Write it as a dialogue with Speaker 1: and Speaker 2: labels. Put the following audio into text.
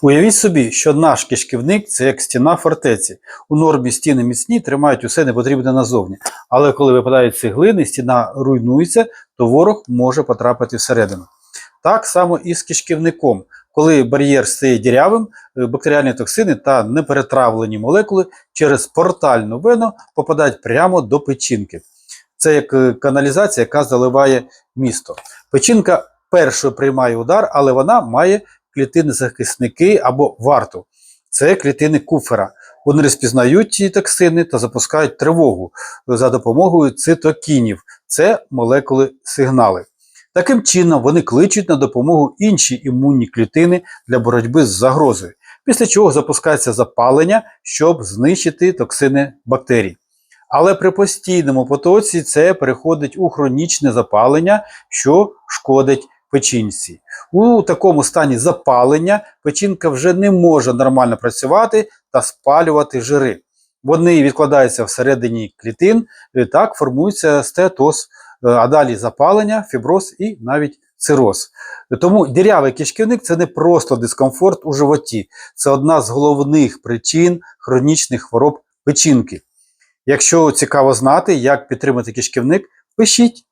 Speaker 1: Уявіть собі, що наш кишківник це як стіна фортеці. У нормі стіни міцні тримають усе непотрібне назовні. Але коли випадають цеглини, стіна руйнується, то ворог може потрапити всередину. Так само і з кишківником. Коли бар'єр стає дірявим, е, бактеріальні токсини та неперетравлені молекули через портальну вену попадають прямо до печінки. Це як е, каналізація, яка заливає місто. Печінка першою приймає удар, але вона має клітини захисники або варту. Це клітини куфера. Вони розпізнають ці токсини та запускають тривогу за допомогою цитокінів. Це молекули сигнали. Таким чином вони кличуть на допомогу інші імунні клітини для боротьби з загрозою, після чого запускається запалення, щоб знищити токсини бактерій. Але при постійному потоці це переходить у хронічне запалення, що шкодить печінці. У такому стані запалення печінка вже не може нормально працювати та спалювати жири. Вони відкладаються всередині клітин, і так формується стеатоз, е, а далі запалення, фіброз і навіть цироз. Тому дірявий кишківник це не просто дискомфорт у животі, це одна з головних причин хронічних хвороб печінки. Якщо цікаво знати, як підтримати кишківник, пишіть.